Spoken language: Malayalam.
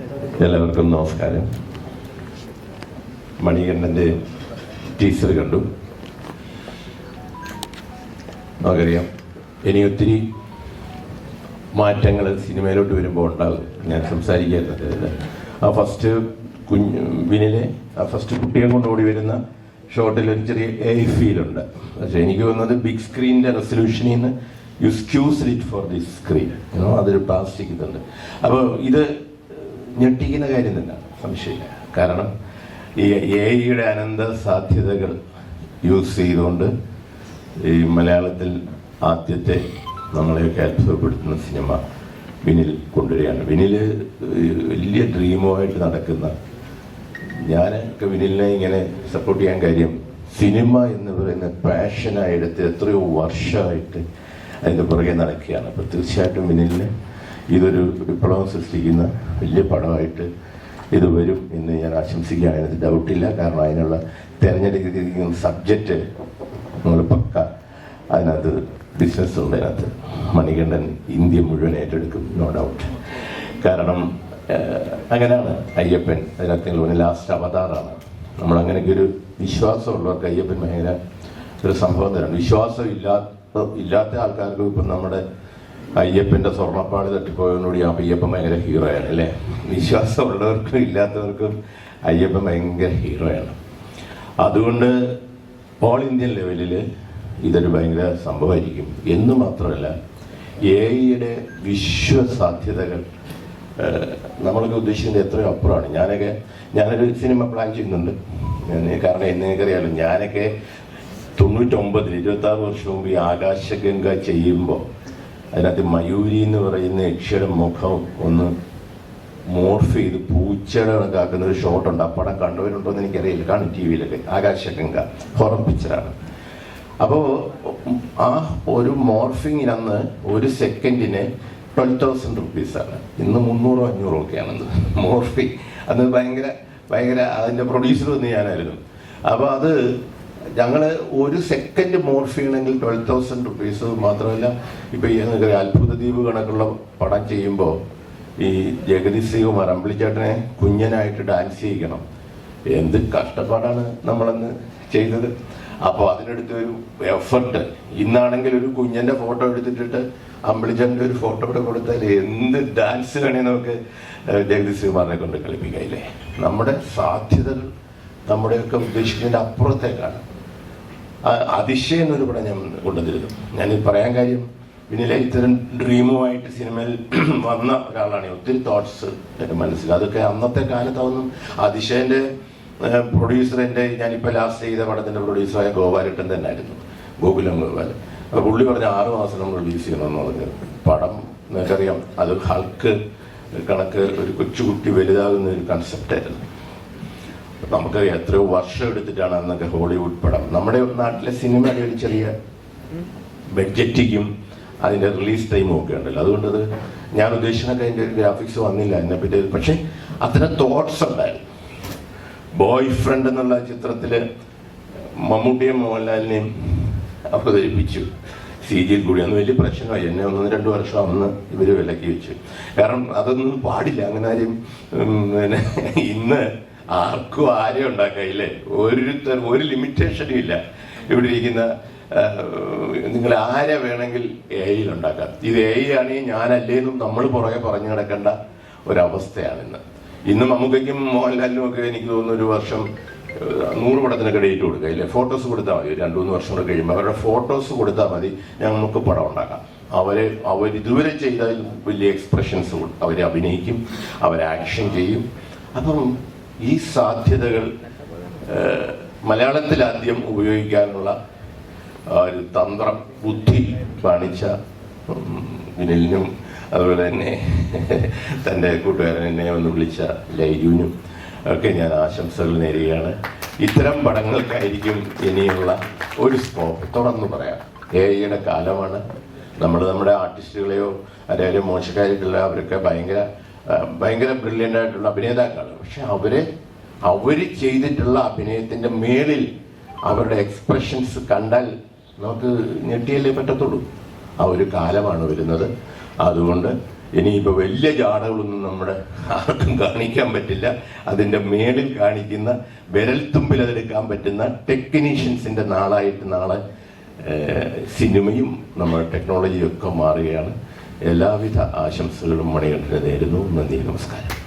എല്ലാവർക്കും നമസ്കാരം. മണികണ്ഠന്റെ ടീച്ചർ കണ്ടു. നമുക്കറിയാം ഇനി ഒത്തിരി മാറ്റങ്ങൾ സിനിമയിലോട്ട് വരുമ്പോൾ ഉണ്ടാകും ഞാൻ സംസാരിക്കാത്തത്. ആ ഫസ്റ്റ് കുഞ്ഞ് വിനിലെ ആ ഫസ്റ്റ് കുട്ടിയെ കൊണ്ട് ഓടി വരുന്ന ഷോട്ടിൽ ഒരു ചെറിയ എ ഫീലുണ്ട് പക്ഷേ എനിക്ക് തോന്നുന്നത് ബിഗ് സ്ക്രീനിന്റെ റെസൊല്യൂഷനിൽ നിന്ന് you squeeze it for this screen അതൊരു പ്ലാസ്റ്റിക് ഇതുണ്ട്. അപ്പോൾ ഇത് ഞെട്ടിക്കുന്ന കാര്യം തന്നെയാണ് സംശയമില്ല. കാരണം ഈ എ ഐയുടെ അനന്ത സാധ്യതകൾ യൂസ് ചെയ്തുകൊണ്ട് ഈ മലയാളത്തിൽ ആദ്യത്തെ നമ്മളെയൊക്കെ അത്ഭുതപ്പെടുത്തുന്ന സിനിമ വിനിൽ കൊണ്ടുവരികയാണ്. വിനിൽ വലിയ ഡ്രീമുമായിട്ട് നടക്കുന്ന ഞാൻ ഒക്കെ വിനിലിനെ ഇങ്ങനെ സപ്പോർട്ട് ചെയ്യാൻ കാര്യം സിനിമ എന്ന് പറയുന്ന പാഷനായി എടുത്ത് എത്രയോ വർഷമായിട്ട് അതിന്റെ പുറകെ നടക്കുകയാണ്. അപ്പോൾ തീർച്ചയായിട്ടും വിനിലിന് ഇതൊരു വിപ്ലവം സൃഷ്ടിക്കുന്ന വലിയ പടമായിട്ട് ഇത് വരും എന്ന് ഞാൻ ആശംസിക്കുകയാണ്. അതിനകത്ത് ഡൗട്ടില്ല കാരണം അതിനുള്ള തിരഞ്ഞെടുക്കുന്ന സബ്ജക്റ്റ് നമ്മൾ പക്ക അതിനകത്ത് ബിസിനസ് ഉണ്ട്. അതിനകത്ത് മണികണ്ഠൻ ഇന്ത്യ മുഴുവൻ ഏറ്റെടുക്കും. നോ ഡൗട്ട് കാരണം അങ്ങനെയാണ് അയ്യപ്പൻ. അതിനകത്ത് നിങ്ങൾ പറഞ്ഞ ലാസ്റ്റ് അവതാറാണ്. നമ്മൾ അങ്ങനെയൊക്കെ ഒരു വിശ്വാസമുള്ളവർക്ക് അയ്യപ്പൻ ഭയങ്കര ഒരു സംഭവം തരാണ് വിശ്വാസം ഇല്ലാത്ത ഇല്ലാത്ത ആൾക്കാർക്ക് ഇപ്പം നമ്മുടെ അയ്യപ്പന്റെ സ്വർണപ്പാട് തട്ടിപ്പോയതിനോട് ആ അയ്യപ്പൻ ഭയങ്കര ഹീറോയാണ് അല്ലേ? വിശ്വാസമുള്ളവർക്കും ഇല്ലാത്തവർക്കും അയ്യപ്പൻ ഭയങ്കര ഹീറോയാണ്. അതുകൊണ്ട് ഓൾ ഇന്ത്യൻ ലെവലിൽ ഇതൊരു ഭയങ്കര സംഭവമായിരിക്കും. എന്ന് മാത്രമല്ല എ ഐയുടെ വിശ്വസാധ്യതകൾ നമ്മളൊക്കെ ഉദ്ദേശിക്കുന്നത് എത്രയോ അപ്പുറമാണ്. ഞാനൊക്കെ ഞാനൊരു സിനിമ പ്ലാൻ ചെയ്യുന്നുണ്ട്. കാരണം നിങ്ങൾക്കറിയാലോ ഞാനൊക്കെ തൊണ്ണൂറ്റൊമ്പതിൽ ഇരുപത്താറ് വർഷം മുമ്പ് ഈ ആകാശഗംഗ ചെയ്യുമ്പോൾ അതിനകത്ത് മയൂരി എന്ന് പറയുന്ന യക്ഷിയുടെ മുഖം ഒന്ന് മോർഫ് ചെയ്ത് പൂച്ചയുടെ കണക്കാക്കുന്ന ഒരു ഷോട്ട് ഉണ്ട്. ആ പടം കണ്ടവരുണ്ടോ എന്ന് എനിക്കറിയില്ല. കാണും ടി വിയിലൊക്കെ ആകാശഗംഗ. ഹൊറർ പിക്ചറാണ് അപ്പോൾ ആ ഒരു മോർഫിങ്ങിനന്ന് ഒരു സെക്കൻഡിന് ട്വൽവ് തൗസൻഡ് റുപ്പീസാണ് ഇന്ന് മുന്നൂറോ അഞ്ഞൂറോ ഒക്കെയാണെന്ന്. മോർഫി അന്ന് ഭയങ്കര ഭയങ്കര അതിന്റെ പ്രൊഡ്യൂസർ തന്നെ ഞാനായിരുന്നു. അപ്പോൾ അത് ഞങ്ങൾ ഒരു സെക്കൻഡ് മോർഫ് ചെയ്യണമെങ്കിൽ ട്വൽവ് തൗസൻഡ് റുപ്പീസ് മാത്രമല്ല ഇപ്പോൾ ഈ അത്ഭുത ദ്വീപ് കണക്കുള്ള പടം ചെയ്യുമ്പോൾ ഈ ജഗതി ശ്രീകുമാർ അമ്പിളിച്ചേട്ടനെ കുഞ്ഞനായിട്ട് ഡാൻസ് ചെയ്യിക്കണം. എന്ത് കഷ്ടപ്പാടാണ് നമ്മളന്ന് ചെയ്തത്. അപ്പോൾ അതിനെടുത്ത് ഒരു എഫർട്ട് ഇന്നാണെങ്കിൽ ഒരു കുഞ്ഞന്റെ ഫോട്ടോ എടുത്തിട്ടിട്ട് അമ്പിളിച്ചേട്ടന്റെ ഒരു ഫോട്ടോ ഇവിടെ കൊടുത്താൽ എന്ത് ഡാൻസ് വേണേ നമുക്ക് ജഗതി ശ്രീകുമാറിനെ കൊണ്ട് കളിപ്പിക്കാം ഇല്ലേ നമ്മുടെ സാധ്യതകൾ നമ്മുടെയൊക്കെ ഉദ്ദേശിക്കുന്നതിന്റെ അപ്പുറത്തേക്കാണ്. അതിശയം എന്നൊരു പടം ഞാൻ കൊണ്ടുവന്നിരുന്നു. ഞാൻ പറയാൻ കാര്യം പിന്നിലെ ഇത്തരം ഡ്രീമുമായിട്ട് സിനിമയിൽ വന്ന ഒരാളാണ്. ഒത്തിരി തോട്ട്സ് എന്റെ മനസ്സിൽ. അതൊക്കെ അന്നത്തെ കാലത്ത് അതൊന്നും അതിശയന്റെ പ്രൊഡ്യൂസർ എന്റെ ഞാനിപ്പോൾ ലാസ്റ്റ് ചെയ്ത പടത്തിന്റെ പ്രൊഡ്യൂസറായ ഗോപാലട്ടൻ തന്നെ ആയിരുന്നു ഗോകുലം ഗോപാൽ അപ്പോൾ പുള്ളി പറഞ്ഞ ആറ് മാസം നമ്മൾ റിലീസ് ചെയ്യണമെന്ന് പറഞ്ഞു. പടം നിനക്കറിയാം. അത് ഹൾക്ക് കണക്ക് ഒരു കൊച്ചുകുട്ടി വലുതാകുന്ന ഒരു കൺസെപ്റ്റായിരുന്നു നമുക്കറിയാം എത്രയോ വർഷം എടുത്തിട്ടാണ് അന്നൊക്കെ ഹോളിവുഡ് പടം. നമ്മുടെ നാട്ടിലെ സിനിമയുടെ ഒരു ചെറിയ ബഡ്ജറ്റിക്കും അതിന്റെ റിലീസ് ടൈമും ഒക്കെ ഉണ്ടല്ലോ. അതുകൊണ്ട് അത് ഞാൻ ഉദ്ദേശിച്ചൊക്കെ അതിന്റെ ഒരു ഗ്രാഫിക്സ് വന്നില്ല എന്നെ പറ്റി. പക്ഷെ അത്ര തോട്ട്സ് ഉണ്ടായിരുന്നു. ബോയ് ഫ്രണ്ട് എന്നുള്ള ചിത്രത്തിൽ മമ്മൂട്ടിയും മോഹൻലാലിനെയും അവതരിപ്പിച്ചു. സി ജിയിൽ കൂടി അന്ന് വലിയ പ്രശ്നമായി. എന്നെ ഒന്ന് രണ്ട് വർഷം അന്ന് ഇവർ വിലക്കി വെച്ചു. കാരണം അതൊന്നും പാടില്ല. അങ്ങനെ ആരും പിന്നെ ഇന്ന് ആർക്കും ആരെയും ഉണ്ടാക്കാം ഇല്ലേ ഒരുത്തർ ഒരു ലിമിറ്റേഷനും ഇല്ല. ഇവിടെ ഇരിക്കുന്ന നിങ്ങൾ ആരെ വേണമെങ്കിൽ എ ഉണ്ടാക്കാം. ഇത് എ ആണെങ്കിൽ ഞാനല്ലേന്നും നമ്മൾ പുറകെ പറഞ്ഞു കിടക്കേണ്ട ഒരവസ്ഥയാണ് ഇന്ന് ഇന്ന് മമ്മൂക്കയ്ക്കും മോഹൻലാലിനും ഒക്കെ എനിക്ക് തോന്നുന്നു ഒരു വർഷം നൂറ് പടത്തിനൊക്കെ ഡേറ്റ് കൊടുക്കുക ഇല്ലേ? ഫോട്ടോസ് കൊടുത്താൽ മതി രണ്ട് മൂന്ന് വർഷം കൂടെ കഴിയുമ്പോൾ. അവരുടെ ഫോട്ടോസ് കൊടുത്താൽ മതി ഞങ്ങൾക്ക് പടം ഉണ്ടാക്കാം. അവർ അവർ ഇതുവരെ ചെയ്ത വലിയ എക്സ്പ്രഷൻസ് അവരെ അഭിനയിക്കും അവർ ആക്ഷൻ ചെയ്യും. അപ്പം ഈ സാധ്യതകൾ മലയാളത്തിൽ ആദ്യം ഉപയോഗിക്കാനുള്ള ഒരു തന്ത്രം ബുദ്ധി കാണിച്ച വിനലിനും അതുപോലെ തന്നെ തന്റെ കൂട്ടുകാരനെ ഒന്ന് വിളിച്ച ലൈജുവിനും ഒക്കെ ഞാൻ ആശംസകൾ നേരുകയാണ്. ഇത്തരം പടങ്ങൾക്കായിരിക്കും ഇനിയുള്ള ഒരു സ്കോപ്പ് തുറന്നു പറയാം. എ ഐയുടെ കാലമാണ്. നമ്മൾ നമ്മുടെ ആർട്ടിസ്റ്റുകളെയോ അല്ലെങ്കിൽ മോശക്കാരായിട്ടുള്ള അവരൊക്കെ ഭയങ്കര ഭയങ്കര ബ്രില്യന്റ് ആയിട്ടുള്ള അഭിനേതാക്കളാണ്. പക്ഷെ അവരെ അവർ ചെയ്തിട്ടുള്ള അഭിനയത്തിന്റെ മേളിൽ അവരുടെ എക്സ്പ്രഷൻസ് കണ്ടാൽ നമുക്ക് ഞെട്ടിയല്ലേ പറ്റത്തുള്ളൂ. ആ ഒരു കാലമാണ് വരുന്നത്. അതുകൊണ്ട് ഇനിയിപ്പോൾ വലിയ ജാടകളൊന്നും നമ്മുടെ ആർക്കും കാണിക്കാൻ പറ്റില്ല. അതിന്റെ മേളിൽ കാണിക്കുന്ന വിരൽത്തുമ്പിൽ അതെടുക്കാൻ പറ്റുന്ന ടെക്നീഷ്യൻസിന്റെ നാളായിട്ട് നാളെ സിനിമയും നമ്മുടെ ടെക്നോളജിയും ഒക്കെ മാറുകയാണ്. എല്ലാവിധ ആശംസകളും മണികണ്ഠന് നേരുന്നു നന്ദി നമസ്കാരം.